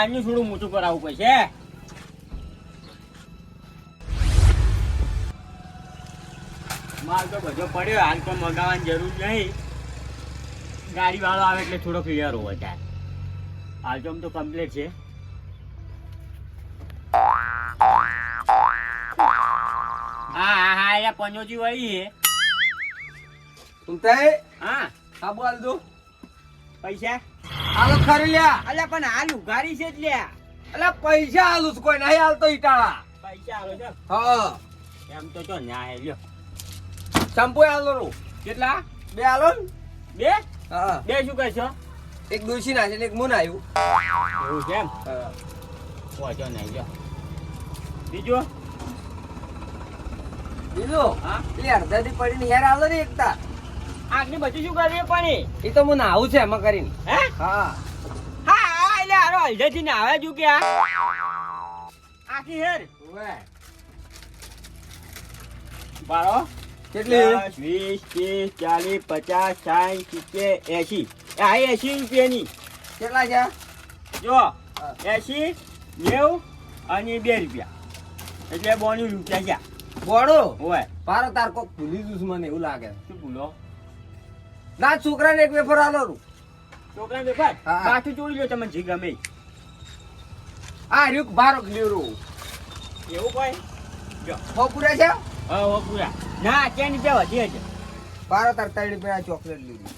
બહારનું થોડું મોટું કરાવવું પડશે માલ તો બધો પડ્યો હાલ તો મગાવવાની જરૂર નહીં. ગાડી વાળો આવે એટલે થોડો ક્લિયર હોવો ત્યારે હાલ તો આમ તો કમ્પ્લીટ છે. હા હા હા એ પંચોજી વળી છે. ઉમતાઈ હા. હા બોલ દો. પૈસા? હાલો ખરી લ્યા. અલ્યા પણ હાલ ઉઘારી છે જ લ્યા અલ્યા પૈસા હાલું છું, કોઈ નહીં હાલતો ઈટાળા. પૈસા હાલો છે. હા. એમ તો જો ન્યાય લ્યો. શેમ્પુ હાલો રૂ. કેટલા? બે હાલો ને? બે? હા. બે શું કરશો? એક દોશી છે ને એક મુન આવ્યું એવું છે એમ? પહોંચો નહીં જો. બીજું? બીજું? હા? એટલે અડધાથી પડીને હેર હાલો ને એકતા. આગની બચી શું કરીએ પણ એ? તો હું નાવું છે એમાં કરીને. હે? હા. હા એટલે હારો હલ્દેથી નાવે છું કે આ? આખી હેર. બારો કેટલી? વીસ ત્રીસ ચાલીસ પચાસ સાઠ સિત્તેર એસી આ એસી રૂપિયાની. કેટલા છે? જો એસી નેવું અને બે રૂપિયા. એટલે બોની રૂપિયા ગયા બોડો હોય પારો તાર કોક ભૂલી જુસ મને એવું લાગે. શું ભૂલો? ના છોકરાને એક વેફર આલો રું. છોકરા વેપાર હા. કાઠું ચોરી તમને જી ગમે. આ રહ્યું બારો લીરું એવું કોઈ? જો. હોપુરા છે? હા હોપુરા. ના અત્યાર નીચે વધી છે બારો તાર ત્રણ રૂપિયા ચોકલેટ લીધી.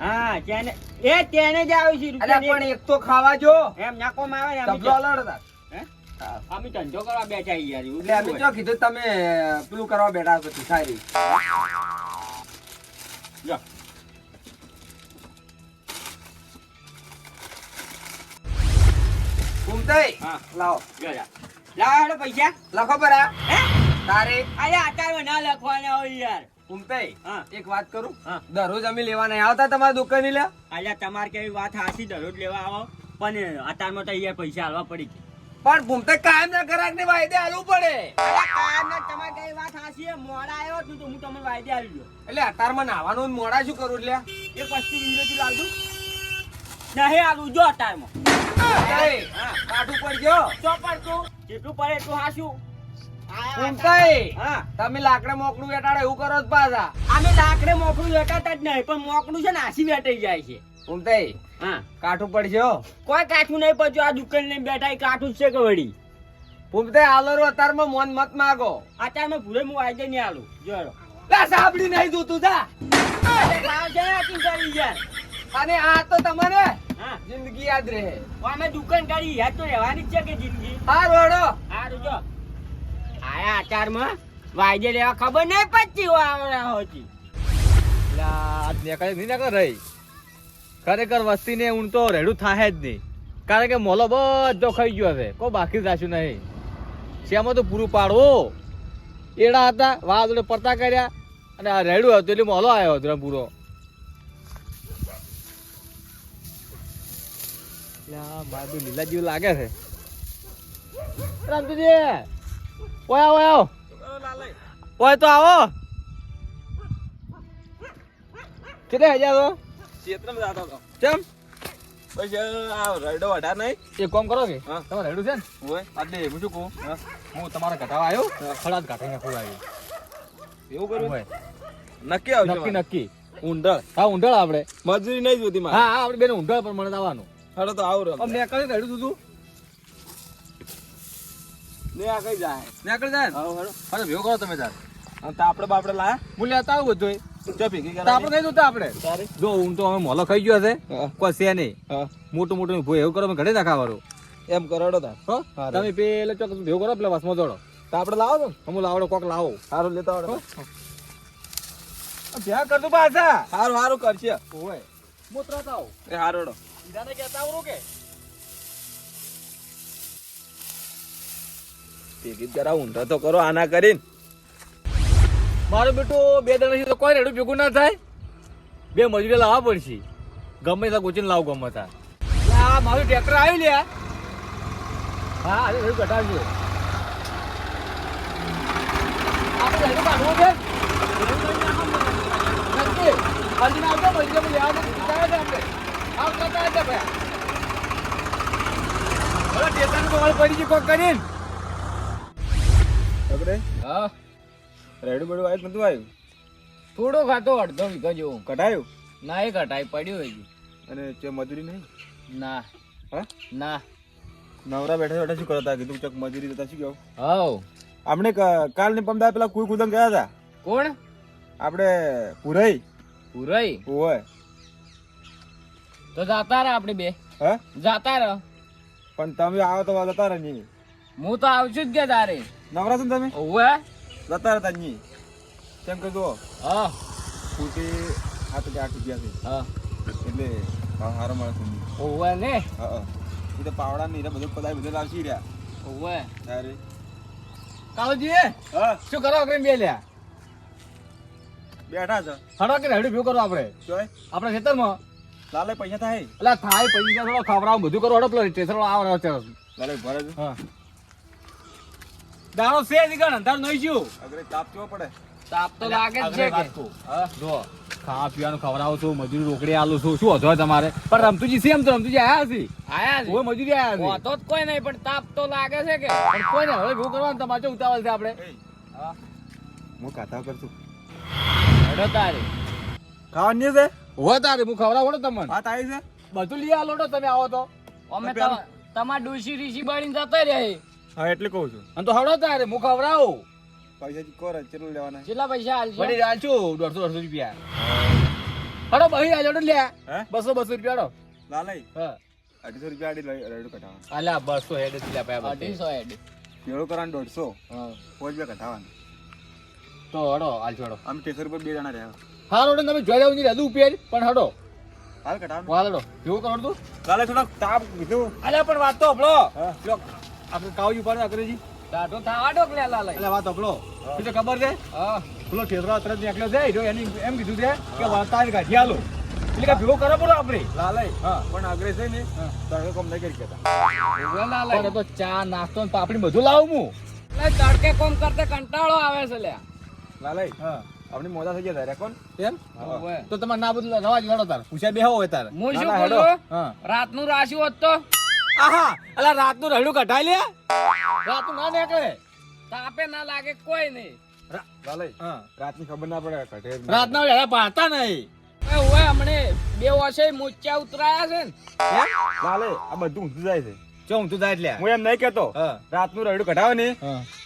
હા તેને એ તેને જ આવી છે અરે પણ એક તો ખાવા જો. એમ નાખવામાં આવે ને અમે ડબલો તો- લડતા હે? અમે ધંધો કરવા બેઠા યાર એટલે અમે જો કીધું તમે પેલું કરવા બેઠા છો સારી. હા. લાવો. લાવો પૈસા. લખો પરા. હે? તારે. અરે અત્યારે ના લખવાના હોય યાર. ઘૂમતાઈ એક વાત કરું. દરરોજ અમે લેવા નહીં. આવતા તમારી દુકાને લે અલ્યા તમારે કેવી વાત હાસી દરરોજ લેવા આવો. પણ અત્યારમાં તો અહીંયા પૈસા હાલવા પડી પણ ઘૂમતાઈ કાયમ ના કરાક ને વાયદે હાલવું પડે. કાયમના તમારે કઈ વાત હાસી મોડા આવ્યો છું તો હું તમને વાયદે આવી ગયો એટલે અતારમાં નાવાનું મોડા શું કરું એટલે એક વસ્તુ લાવજો. નહીં આલું જો અત્યારમાં ઘૂમતાઈ, પડજો. ચોપડ તું. જેટલું પડે એટલું હાસું. તમે લાકડે મોકળું વેટાડે એવું કરો જ પાછા. અમે લાકડે મોકળું વેટાતા જ નહીં પણ મોકળું છે ને હાસી વેટાઈ જાય છે. ઘૂમતાઈ, હા. કાઠું પડશે કોઈ કાઠું નહીં પડ્યું આ દુકાન લઈને બેઠા કાઠું છે કે વળી? ભૂમતે હાલો અતારમાં મોન મત માગો. અત્યારમાં ભૂલે હું વાયદે નહીં આલું જો લા સાંભળી નહીં જોતું જા. અને આ તો તમને હા જિંદગી યાદ રહે. અમે દુકાન કાઢી યાદ તો રહેવાની જ છે કે જિંદગી હા રોડો હા રોજો આયા આચારમાં વાયદે લેવા ખબર નહીં હો આવડા હોતી. નીકળે નહીં નીકળે રહી. ખરેખર વસ્તી ને ઊંઘ તો રેડું થાય જ નહીં. કારણ કે મોલો બધો ખાઈ ગયો હવે. કોઈ બાકી રાખ્યું નહીં. શેમાં તો પૂરું પાડવો? એડા હતા વાદળે પડતા કર્યા. અને આ રેડું હતું એટલે મોલો આવ્યો હતો પૂરો લીલા જેવું લાગે છે. રામતુજી ઓય આવો આવો. ઓય તો આવો. કેટલા હજાર તો ક્ષેત્રમાં જાતો હતો. કેમ પછી આ રડો વઢા નહીં. એક કામ કરો કે તમારે રેડું છે ને? હોય એટલે હું શું કહું? હું. તમારા ઘટાવા આવ્યો ખડાત ઘાટીને આવ્યો. એવું કર્યું? હોય. નક્કી આવજો નક્કી નક્કી. ઊંડળ હા ઊંડળ આપણે. મજૂરી નહીં જોતી હા આપડે આપણે બેન ઊંડળ પણ મને આવવાનું. હાલો તો આવું મેં કઈ રેડું તું ને આ કઈ જાય? જાય? ને આવો હાલો ભેગો કરો તમે તાર. તો આપણે બાપડે લાયા? હું લેતા આવું બધું ચો ભેગી તો આપણે નહીં જોતા આપણે? જો ઊંઘ તો અમે મોલો ખાઈ ગયો હશે. કોઈ છે નહીં. મોટું મોટું ભૂ એવું કરો અમે ઘરે નાખાવાનું એમ કરોડો તા તમે પેલે ચોક્કસ ભેગો કરો પેલા વાસમાં જોડો તો આપણે લાવો તો. હું લાવડો કોક લાવો. સારું લેતા આવડે. ત્યાં કરતું પાછા. સારું સારું કરશે ઓય. એ હારોડો. બીજાને કહેતા આવડો કે? ભેગી જ કરાવ ઊંધા તો કરો આના કરીને. મારું બેટું બે દણા તો કોઈ રેડું ભેગું ના થાય. બે મજૂરી લાવવા પડશે. ગમે ત્યાં ગોચીને લાવ ગમે ત્યાં. આ મારું ટ્રેક્ટર આવ્યું લે. હા અરે થોડું કટાવજો આપણે રેડું કાઢવું છે. અર્જુન આવજો મજૂરી લેવા આપણે? રેડું બેડું આવ્યું નતું આવ્યું થોડો ખાતો અડધો વીઘો જેવું. કટાયું ના એ ઘટાઈ પડ્યું હજી અને તે મજૂરી નહીં? ના. હા? ના. નવરા બેઠા બેઠા શું કરતા? કીધું ચક મજૂરી જતા શું કહ્યું હવ આપણે કાલ ને પમદા પેલા કુઈ કુદમ ગયા હતા? કોણ? આપણે પુરાઈ. પુરાઈ? ઓય. તો જાતા રહે આપણે બે. હે? જાતા રહ. પણ તમે આવો તો જતા રહે નહીં. હું તો આવશું જ કે તારે. નવરા છો તમે? ઓવે જતા રહેતા નહીં. કેમ કે જુઓ હા. ફૂટી હાથ કે આખી ગયા છે. હા. એટલે સારો મળે છે ઓવે ને. હા એ તો પાવડા નહીં બધું પદાય બધું લાવશી રહ્યા. ઓવે તારે? કાળુજી હા? શું કરો અગ્રેમ બે લ્યા? બેઠા છો. હડો કે રેડું ભેગું કરો આપણે. આપણે ખેતરમાં. લાલે પૈસા થાય. એટલે થાય પૈસા થોડો ખવડાવ બધું કરો હડો સ્ટેશન સ્ટેશન આવે છે લાલે ભરે છે. હા. દાણો છે જ અંધાર નહીં છું અગરે તાપ કેવો પડે. તાપ તો લાગે જ છે કે. હા. જો ખાવા પીવાનું ખવડાવું છું મજૂરી રોકડી આલું છું. શું વધો તમારે? પણ રમતુજી છે એમ તો રમતુજી આયા છે આયા છે કોઈ મજૂરી આયા છે તો જ કોઈ નહીં પણ તાપ તો લાગે છે કે. પણ કોઈ નહીં હવે શું કરવાનું તમારે ઉતાવળ છે આપણે? હું. કાતા કરશું. હેડો તારે. ખાવાની છે? તારે હું ખવડાવો તમને. વાત આવી છે? બધું લઈ આલો ને તમે આવો તો. અમે તમાર ડોશી રીશી બાળીને જતા રહે હા. એટલે કહું છું. અને તો હવડો તારે હું ખવડાવું. પૈસા કોર કેટલું લેવાના? કેટલા પૈસા હાલશો વળી આલશું દોઢસો દોઢસો રૂપિયા. હડો બહી આલો લે હે? બસો બસો રૂપિયા હડો લાલે હા. અઢીસો રૂપિયા આડી લઈ રેડું કઢાવવાનું. અલ્યા બસો હેડ જ લે ભાઈ બસો. અઢીસો હેડ. કેળો કરવાનું દોઢસો. હા. પોચ બે કઢાવવાનું. તો હડો આલજો હડો આમ સ્ટેશન પર બે જણા રહ્યા. હા હડો તમે જોઈ જાવ નહીં ઉપેર પણ હડો. હાલ કઢાવવાનું વાલ હડો. કેવું કરો તું? લાલે થોડોક તાપ કીધું. અલ્યા પણ વાત તો હપલો હા. લો આપણે કાવજી ઉપર અકરેજી દાઢો લાલે એટલે વાત હપલો શું ખબર છે? હા. પેલો ક્ષેત્ર તરત નીકળ્યો છે. જો એની એમ કીધું છે કે વાર્તા કાઢી આલો. એટલે કે ભેગો કરો પડો આપણે. લાલે હા. પણ અગ્રે છે ને. કોમ નહીં કરી કેતા લાલે તો ચા નાસ્તો પાપડી બધું લાવું હું. એટલે તડકે કોમ કરતે કંટાળો આવે છે લ્યા. લાલે હા. આપણી મોજા થઈ ગયા કોણ? એમ? તો તમારે ના બધું રવા જ લડો તાર. પૂછ્યા બેહો હોય તારે. હું શું ના, ના, હેડો. બોલું? હા. રાતનું રાશિ હોત તો? આહા અલા રાતનું રડું કઢાઈ લે. રાતનું ના નીકળે. તાપે ના લાગે કોઈ નહીં. લાલે હા. ખબર ના પડે કઢે જ ના પાડતા નહીં. એ ઓવે હમણે બે વર્ષે મોચા ઉતરાયા છે ને. લાલે આ બધું ઊંધું જાય છે. ચો તું જાય એટલે? હું એમ નહીં કેતો હા. રાતનું રડું કઢાવે ને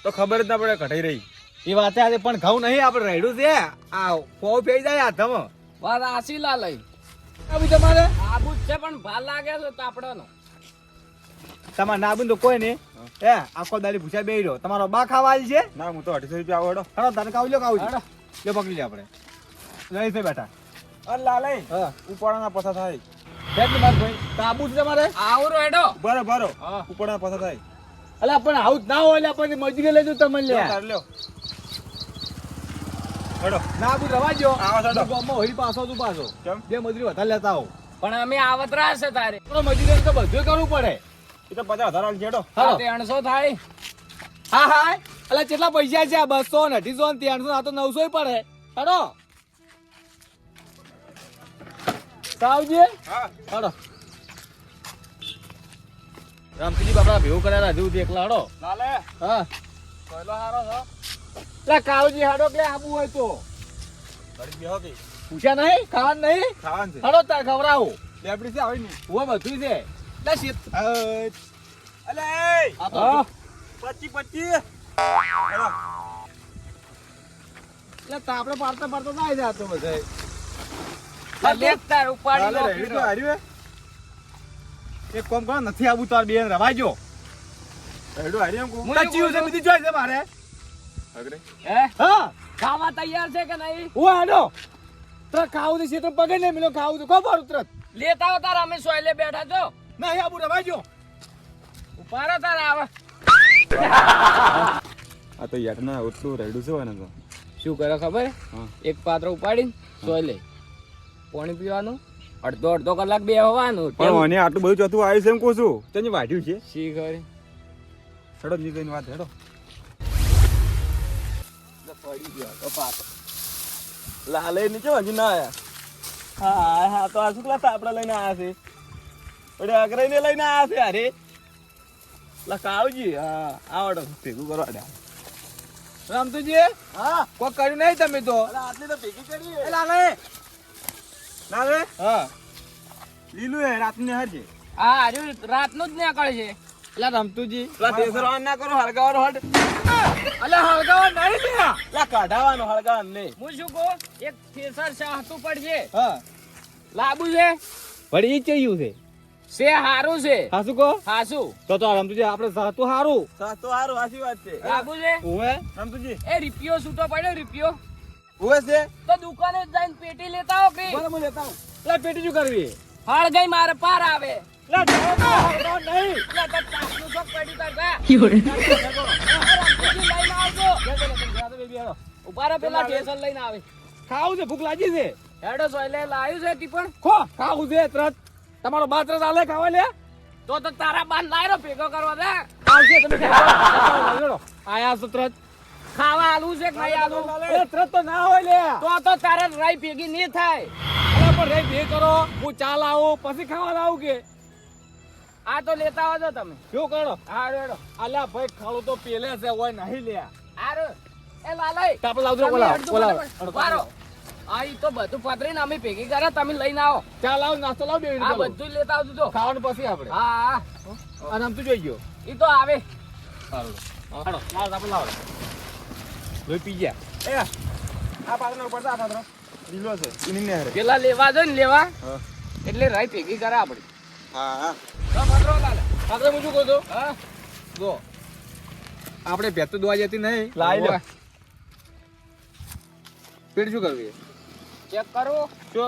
તો ખબર જ ના પડે કઢાઈ રહી. એ વાત આજે પણ ઘઉં નહીં આપણે રેડું છે. આ ફો ફેઈ જાય હાથમાં વાત આસી લા લઈ આવી તમારે આબુ છે પણ ભાલ લાગે છે તાપડાનો તમારે ના બું તો કોઈ નહીં. એ આખો દાડી ભૂસા બેહી રહ્યો. તમારો બા ખાવા આવી છે? ના હું તો અઢીસો રૂપિયા આવડો હડો તને કાવ લો કાવ હડો. લ્યો પકડી લે આપણે. લઈ છે બેઠા. અરે લાલે હા. ઉપાડાના પસા થાય. ને માર ભાઈ. તાબુ છે તમારે? આવરો હેડો. ભરો ભરો. હા. ઉપાડાના પસા થાય. અલા પણ આવું જ ના હોય એટલે આપણને મજૂરી લેજો તમે લે લ્યો. ના બું રવા જો આવો છો, હેડો. ગામમાં હોઈ પાછો તું પાછો. બે મજૂરી વધારે લેતા આવો. પણ અમે આવતરા છે તારે. મજૂરી તો બધું કરવું પડે. એ તો પચાસ હજાર છેડો ત્રણસો થાય. હા હા. અલા કેટલા પૈસા છે? આ બસો ને અઢીસો ને ત્રણસો આ તો નવસો પડે. હેડો. સાવજી? હા. હેડો. રામતીજી બાપડા ભેગું કરેલા હજુ એકલા હેડો. હા. પહેલો હારો છો? એટલે કાળુજી હાડો કે આબુ હોય તો. પૂછ્યા નહીં? ખાવાનું નહીં? ખાવાનું છે. હાડો તાર ખવડાવો. લેબડી છે આવી ની હું બધું છે. લે શીત. અલે. પચી પચી. એટલે તાપડે પાડતા પાડતા ના આવી જાતો બધે. લે તાર ઉપાડી લો તો. હાર્યું એક કોમ કરો નથી આવું તાર બેન રવાજો. હેડો હાર્યું કહું. કચ્યું છે બધી જોઈ છે મારે. અગરે હે? હા. ખાવા તૈયાર છે કે નહીં? હું આડો તરત ખાવું છે તો પગે નહીં મિલો ખાવું છું. ખબર ઉતરત લેતા આવતા તાર અમે સોયલે બેઠા છો. ના આબુ રવાજો ઉપાડો તારા આવે આ તો યારના ઓટલું રેડું છે ને તો. શું કરે ખબર? હા. એક પાત્ર ઉપાડીને સોયલે. પાણી પીવાનું? અડધો અડધો કલાક બે હોવાનું. પણ મને આટલું બધું ચોથું આવ્યું છે એમ કહું છું. તને વાઢ્યું છે શી ખરી હેડો. લાલે નીચે હજુ ના આયા તો લઈને આયા છે. અરે લા કાળુજી હા ભેગું કરવા દે રામતુજી. હા કોઈ કર્યું નહીં તમે તો આટલી તો ભેગી કરી લાલે લાલે હા લીલું હે રાતને હરજે હા હજુ રાતનું જ નીકળે છે એટલે રમતુજી ના કરો હળગાવાનો હટ અલે હળગાવા નહીં લ્યા. લા કાઢાવાનો હળગાવાનો નહીં હું શું કહું? એક થેસર ચાહતું પડશે. હા. લાબુ છે? વળી ઈ છે? છે હારું છે. હા શું કહો? તો તો રમતુજી આપણે સાતું હારું. સાચું સારું સાચી વાત છે. લાબુ છે? ઓવે રમતુજી. એ રૂપિયો છૂટો પડ્યો રૂપિયો? છે? તો દુકાને જઈને પેટી લેતા આવો કે? બરાબર લેતા આવું. પેટી શું કરવી? હળ ગઈ મારે પાર આવે. નહીં. તો લઈને આવજો પેલા ઠેસર લઈને આવે. ખાવું છે ભૂખ લાગી છે. હેડો સોયલે લાવ્યું છે ટીપણ ખો ખાવું છે તરત. તમારો બા તરત આલે ખાવા લે. તો તો તારા બાન લાયરો ભેગો કરવા દે. આવશે તમે આયા છો તરત. ખાવા આલુ છે ખાઈ આલુ? એ તરત તો ના હોય લે. તો તો તારે રાઈ ભેગી નહીં થાય. અરે પણ રાઈ બે કરો. હું ચા લાવું પછી ખાવા લાવું કે? આ તો લેતા આવજો તમે. શું કરો? હા રેડો અલ્યા ભાઈ ખાડું તો પેલે છે હોય નહીં લે. તો બધું પાથરીને અમે ભેગી કરે તમે લઈને આવો. ચા લાવ નાસ્તો લાવ બે આ બધું લેતા આવજો તો ખાવાનું પછી આપણે. હા હા. અને આમ તું જોઈ ગયો. એ તો આવે. હાલો લાવ આપણે લાવ. લોહી પી ગયા. એ આ પાત્ર ઉપર આ પાત્ર લીલો છે ઇની ને પેલા લેવા જો ને લેવા. એટલે રાઈ ભેગી કરે આપણે. હા હા. તો પથરો લાલે. હું શું કહું છું? હા. જો આપણે ભેતું દવા જતી નહીં. લાવી લો. ઓવે. શું કરવી ચેક કરો. જો.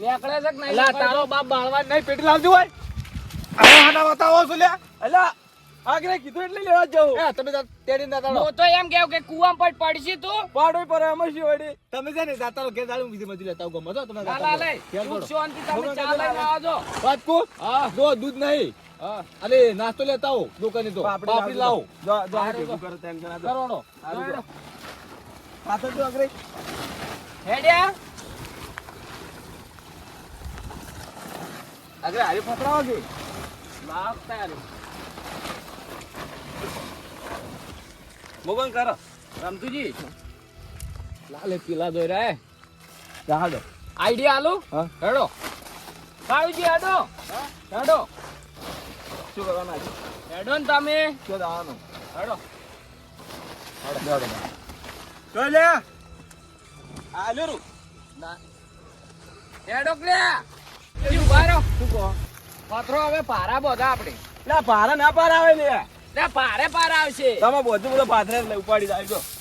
નીકળે છે કે નહીં? લા તારો બાપ બાળવા નહીં પેટી લાવજો હોય. હવે હાના બતાવો છો લે અલા. આગળ કીધું એટલે લેવા જાવ જાઉં. એ તમે તેડી ના તાળો તો એમ કેવું કે કુવામાં પડ પડશી તું? પાડો પર એમ શી વડી તમે છે ને દાતારો ઘેર દાડું બીજી મજૂરી લેતા આવો ગમો છો તમે દાતાળો લા લે સુખ શાંતિ તમે ચાલે આવજો વાત કો? હા. જો દૂધ નહીં. હા અરે નાસ્તો લેતા આવો દુકાને તો. પાપડી લાવો. જો જો આ ભેગું. કરો તેમ જણા તો. કરવાનો રેડો. પાછળ જો આગળ હેડ્યા. આગળ હારી પકડાવો કે લાવ તારે. મોગન કરો. રમતુજી. લાલે પીલા દોઈ રહ્યા હાડો આઈડિયા આલો. હેડો. કાળુજી હેડો. હેડો. શું કરવાનું હેડો ને તમે. શું હેડો. તો લે. હેડો કે કહો? પથરો હવે પારા બધા આપણે. લે પારા ના પાર આવે ને. લે પારે પાર આવશે. તમે બધું બધું પાથરે ઉપાડી જાય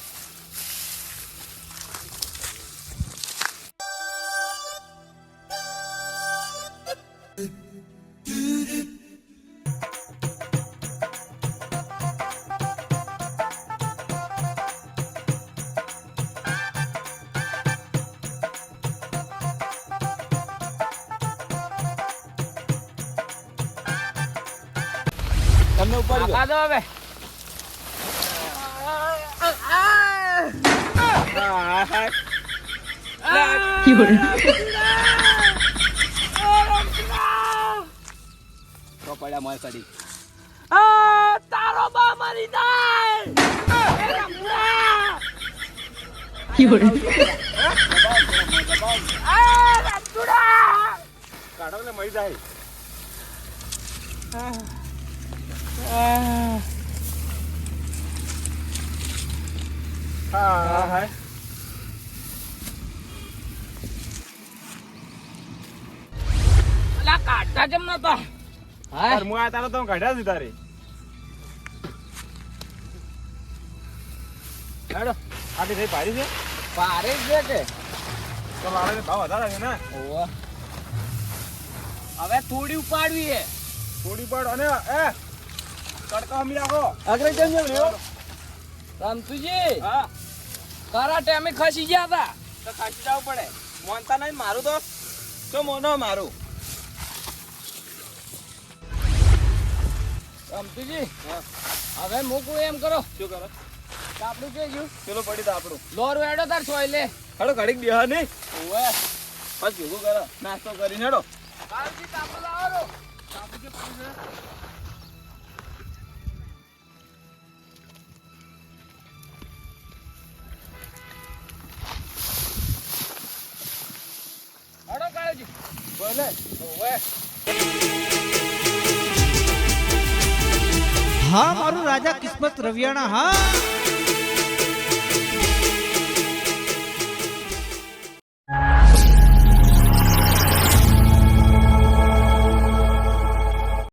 આપા દો હવે. પડ્યા મોય કડી. તારો બા મરી જાય કાઢો ને મરી જાય. હા. હા અલા કાઢતા જેમ નતા હા મું આ તારો તો કાઢ્યા જ તારે પાડી છે ભારે છે કે તો મારે ભાવ વધારે છે હવે થોડી ઉપાડવી હે થોડી ઉપાડ અને એ તડકા અમી રાખો આગળ કેમ હા તારા ટેમે ખસી ગયા હતા. તો ખસી જવું પડે. મોનતા નહીં મારું તો શું મોનો મારું? રમતુજી હવે મૂકું એમ કરો. શું કરો? આપણું કે ગયું? પેલો પડી તો આપણું લોર વેડો તાર છો લે હડો ઘડીક બેહ ને. ઓવે. બસ ભેગું કરો. નાસ્તો કરીને હેડો. કાલથી તાપો લાવો હા મારું રાજા કિસ્મત રવિયાણા હા.